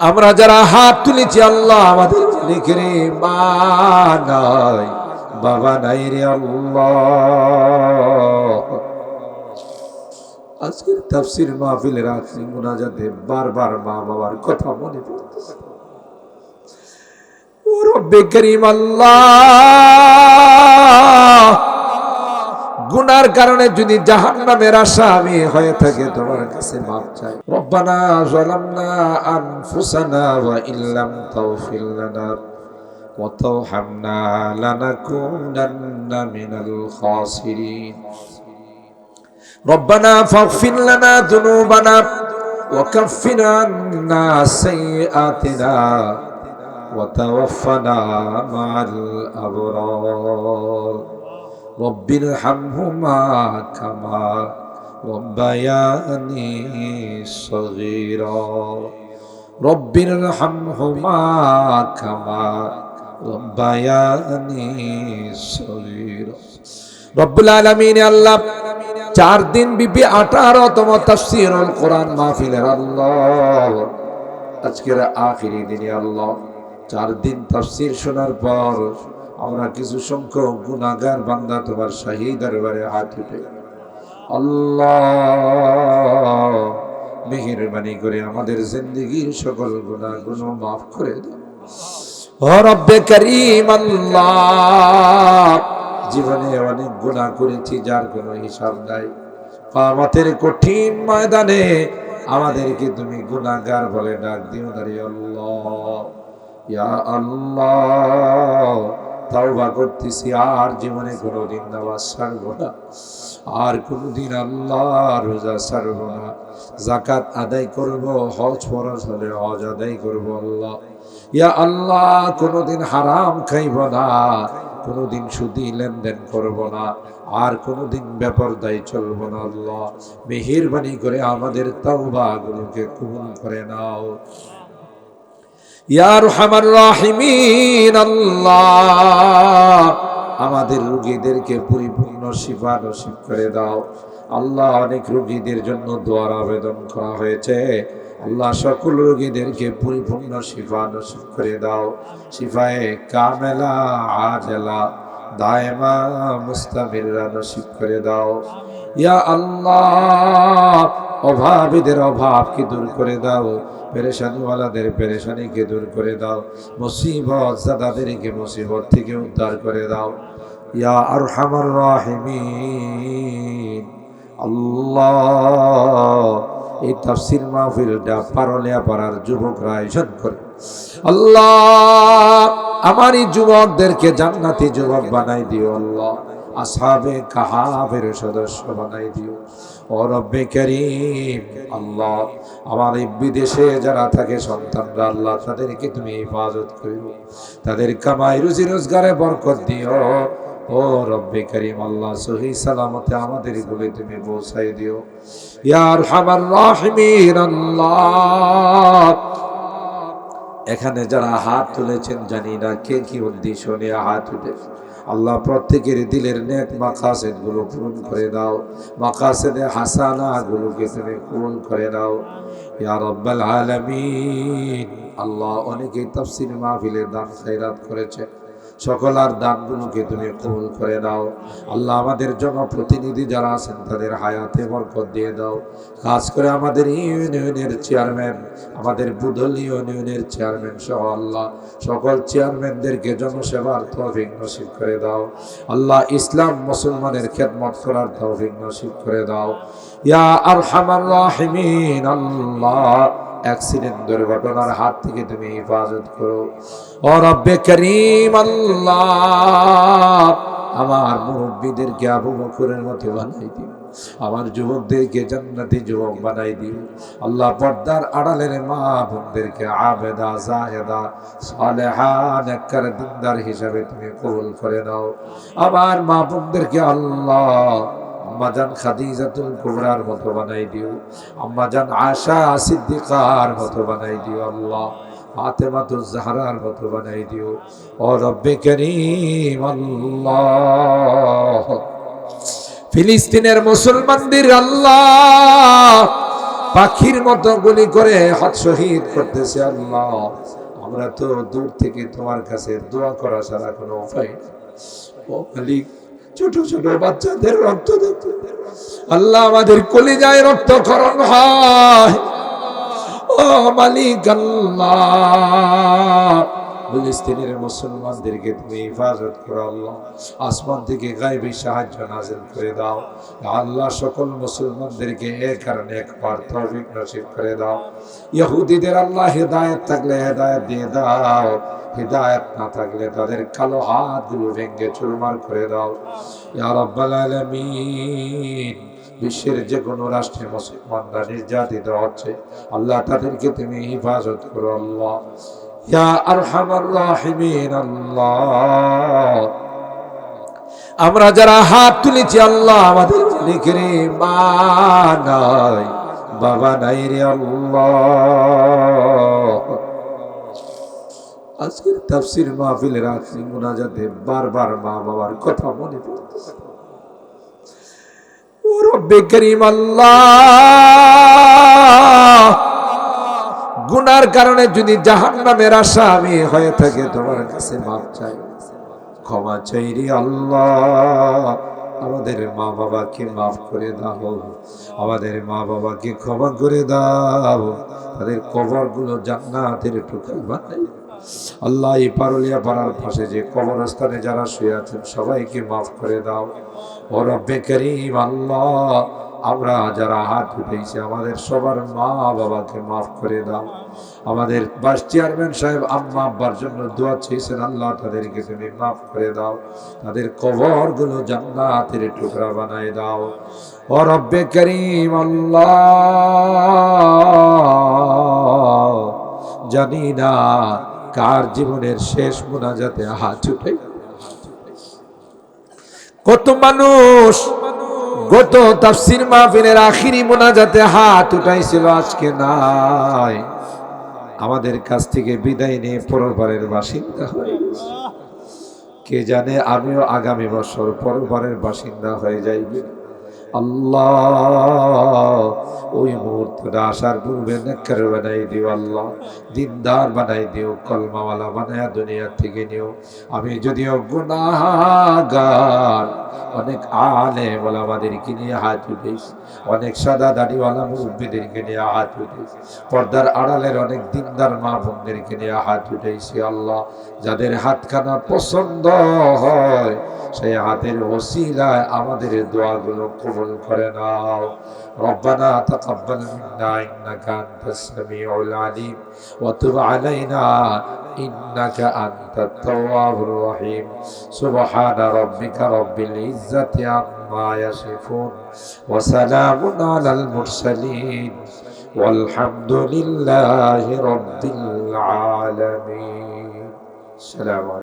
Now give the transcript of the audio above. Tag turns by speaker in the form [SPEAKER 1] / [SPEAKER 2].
[SPEAKER 1] আমরা যারা হাত তুলেছি, আল্লাহ আমাদের লিখে রে বাবা নাই রে আজকের তাফসির মাহফিলের আখরি মুনাজাতে বারবার মা বাবার কথা মনে পড়তেছে। ও রব্বে আল্লাহ। গুনার কারণে যদি জাহান নামের আশা আমি হয়ে থাকে, তোমার কাছে মাপ চাই। রব্বানা জালামনা আনফুসানা ওয়া ইল্লাম তাগফির লানা ওয়া তারহামনা লানাকুনান্না মিনাল খাসিরিন। রব্বানা ফাগফির লানা যুনুবানা ওয়া কাফফির আন্না সাইয়্যাতিনা ওয়া তাওয়াফফানা মা'আল আবরার। রব্বির হামহুমা খামা রব্বায়ানি সগীর। রব্বির হামহুমা খামা রব্বায়ানি সগীর। রব্বুল আলামিন আল্লাহ, চার দিন বিপি আঠারোতম তাফসিরুল কোরআন মাহফিলের আল্লাহ, আজকের আখিরি দিনে আল্লাহ, চার দিন তাফসির শোনার পর আমরা কিছু সংখ্যক গুণাগার বান্দা তোমার শাহী দরবারে হাত উঠে আল্লাহ, মেহেরবানি করে আমাদের জিন্দগির সকল গুণাগুলো মাফ করে দাও। জীবনে অনেক গুণা করেছি, যার কোনো হিসাব নাই। আমাদের কঠিন ময়দানে আমাদেরকে তুমি গুণাগার বলে ডাক দিও দাঁড়িয়ে আল্লাহ। ইয়া আল্লাহ তাওবা করতেছি, আর জীবনে কোনোদিন নামাজ ছাড়বো না। আর কোনোদিন আল্লাহ রোজা ছাড়বো না। জাকাত আদায় করব, হজ ফরজ হলে হজ আদায় করব আল্লাহ। ইয়া আল্লাহ, কোনোদিন হারাম খাইব না, কোনোদিন সুদি লেনদেন করব না, আর কোনোদিন বেপরদায় চলব না আল্লাহ। মেহেরবানি করে আমাদের তাওবা গুলোকে কবুল করে নাও। আমাদের রোগীদেরকে পরিপূর্ণ শিফা নসিব করে দাও। আল্লাহ অনেক রোগীদের জন্য দোয়ার আবেদন করা হয়েছে। আল্লাহ সকল রোগীদেরকে পরিপূর্ণ শিফা নসিব করে দাও। শিফায়ে কামেলা, আজেলা, দায়মা, মুস্তামিররা নসিব করে দাও। ইয়া আল্লাহ অভাবীদের অভাবকে দূর করে দাও, পেরেশানিওয়ালাদের পেরেশানিকে দূর করে দাও মুসিবত জাদাদেরকে মুসিবত থেকে উদ্ধার করে দাও। ইয়া আরহামার রাহিমিন। আল্লাহ, এই তাফসির মাহফিলটা পারলিয়া পাড়ার যুবকরা আয়োজন করে। আল্লাহ, আমার এই যুবকদেরকে জান্নাতি যুবক বানাই দিও আল্লাহ। আসাবে কাহাবের সদস্য বানাই দিও। ও রব্বে করিম, আল্লাহ, আমার এই বিদেশে যারা থাকে সন্তানরা, আল্লাহ, তাদেরকে তুমি হেফাজত করিও। তাদের কামাই, রুজি, রোজগারে বরকত দিও। ও রব্বে করিম, আল্লাহ, সহি সালামতে আমাদের গুলি তুমি পৌঁছাই দিও। ইয়ার হামার রাহিমিন, আল্লাহ। এখানে যারা হাত তুলেছেন জানি না কে কি উদ্দেশ্য নিয়ে হাত উঠেছে। আল্লাহ প্রত্যেকের দিলের নেক মাকাসেদগুলো পূরণ করে দাও। মাকাসেদে হাসানা গুলোকে তুমি পূরণ করে দাও। ইয়া রব্বাল আলামিন। আল্লাহ অনেকেই তাফসির মাহফিলের দান খায়রাত করেছে। সকল আর দানগুলোকে তুমি কবুল করে দাও আল্লাহ আমাদের জনপ্রতিনিধি যারা আছেন, তাদের হায়াতে বরকত দিয়ে দাও। কাজ করে আমাদের ইউনিয়নের চেয়ারম্যান, আমাদের বুধল ইউনিয়নের চেয়ারম্যান সহ আল্লাহ, সকল চেয়ারম্যানদেরকে জনসেবার তৌফিক নসিব করে দাও। আল্লাহ ইসলাম মুসলমানের খেদমত করার তৌফিক নসিব করে দাও। ইয়া আরহামার রাহিমিন, আল্লাহ। অ্যাক্সিডেন্ট, দুর্ঘটনার হাত থেকে তুমি হেফাজত করো। ও রব্বে করিম আল্লাহ, আমার মুরব্বীদেরকে আবু বকরের মতো বানাই দিও। আমার যুবকদেরকে জান্নাতি যুবক বানাই দিও। আল্লাহ পর্দার আড়ালের মা বোনদেরকে আবেদা জাহেদা সালেহা নেককার দিনদার হিসাবে তুমি কবুল করে নাও। আমার মা বোনদেরকে আল্লাহ আম্মাজান খাদিজাতুল কুবরার মতো বানাই দিও। আম্মাজান আশা সিদ্দিকার মতো বানাই দিও আল্লাহ। ফাতেমাতুল জাহরার মতো বানাই দিও। ও রব্বে করিম আল্লাহ। ফিলিস্তিনের মুসলমানদের আল্লাহ পাখির মতো গুলি করে হাত শহীদ করতেছে আল্লাহ। আমরা তো দূর থেকে তোমার কাছে দোয়া করা ছাড়া কোনো উপায়। ও মালিক ছোট ছোট বাচ্চাদের রক্ত দেখতে আল্লাহ আমাদের কলিজায় রক্তক্ষরণ হয়। ও মালিক আল্লাহ। ফিলিস্তিনের মুসলমানদেরকে তুমি হেফাজত করো, আল্লাহ। আসমান থেকে গাইবী সাহায্য নাজিল করে দাও। আল্লাহ সকল মুসলমানদেরকে এক কারণে একবার তৌফিক নসিব করে দাও। ইহুদিদের আল্লাহ হেদায়েত থাকলে হেদায়েত দিয়ে দাও। হেদায়েত না থাকলে তাদের কালো হাতগুলো ভেঙে চুরমার করে দাও। রাব্বাল বিশ্বের যে কোনো রাষ্ট্রে মুসলমানরা নির্যাতিত হচ্ছে, আল্লাহ তাদেরকে তুমি হেফাজত করো, আল্লাহ। আমরা যারা হাত তুলেছি, আল্লাহ আমাদের লিখে মা নাই, বাবা নাই রে আল্লাহ। আজকের তাফসির মাহফিলের আখরি মুনাজাতে বারবার মা বাবার কথা মনে পড়তেছে। ও রব্বে করিম, আল্লাহ। গুনার কারণে যদি জাহান নামের আশা আমি হয়ে থাকে, তোমার কাছে মাপ চাই। ক্ষমা চাই রে আল্লাহ। আমাদের মা বাবাকে মাফ করে দাও। আমাদের মা বাবাকে ক্ষমা করে দাও। তাদের কবরগুলো জান্নাতের টুকরা বানাই। আল্লাহ এই পারুলিয়া পাড়ার পাশে যে কবরস্থানে যারা শুয়ে আছেন, সবাইকে মাফ করে দাও। ও রব্বে করিম, আল্লাহ। আমরা যারা হাত উঠেছি, আমাদের সবার মা বাবাকে মাফ করে দাও। আমাদের বাস চেয়ারম্যান সাহেব, আম্মা আব্বার জন্য দোয়া চেয়েছেন, আল্লাহ তাদেরকে তুমি মাফ করে দাও। তাদের কবরগুলো জান্নাতের টুকরা বানায় দাও। ও রব্বে করিম আল্লাহ, জানি না কার জীবনের শেষ মোনাজাতে হাত উঠে। কত মানুষ গত তাফসির মাহফিলের আখিরি মোনাজাতে হাত উঠাইছিল আজকে নাই আমাদের কাছ থেকে বিদায় নিয়ে পরবারের বাসিন্দা হয়ে। কে জানে আমিও আগামী বছর পরবারের বাসিন্দা হয়ে যাইবে আল্লাহ। ওই মুহূর্তটা আসার পূর্বে নেকর বানাই দিও আল্লাহ, দিনদার বানাই দিও, কলমাওয়ালা বানায়া দুনিয়া থেকে নিও। আমি যদিও গুনাহগার, অনেক আলে বলে আমাদেরকে নিয়ে হাত উঠেছ অনেক সাদা দাড়িওয়ালা মুরব্বীদেরকে নিয়ে হাত উঠেছ পর্দার আড়ালের অনেক দিনদার মা বোনদেরকে নিয়ে হাত উঠেছি আল্লাহ, যাদের হাতখানা পছন্দ হয়, সেই হাতের ওসিলায় আমাদের দোয়াগুলো কবুল করে নাও ربنا تقبل منا إنك أنت السميع العليم وتب علينا إنك أنت التواب الرحيم سبحان ربك رب العزة عما يصفون وسلام على المرسلين والحمد لله رب العالمين السلام عليكم